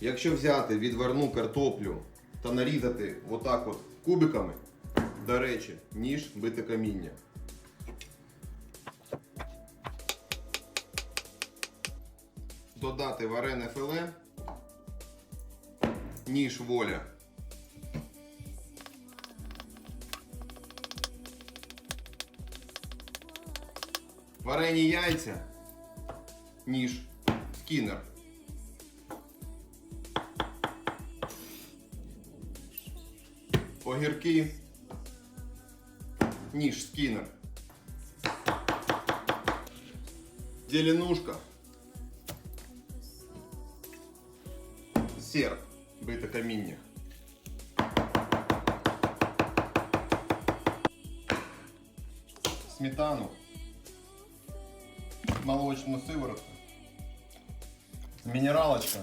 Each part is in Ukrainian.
Якщо взяти відварну картоплю та нарізати отак от кубиками, до речі, ніж бите каміння. Додати варене филе, ніж воля. Варені яйця, ніж скінер. Огірки, ніж скінер. Зеленушка. Серп, бите каміння. Сметану. Молочную сыворотку. Минералочка.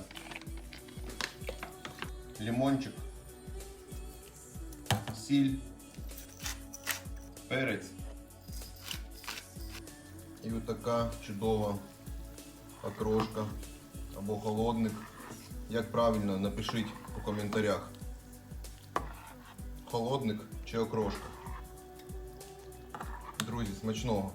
Лимончик. Сіль. Перець. І отака така чудова окрошка або холодник. Як правильно, напишіть у коментарях. Холодник чи окрошка. Друзі, смачного!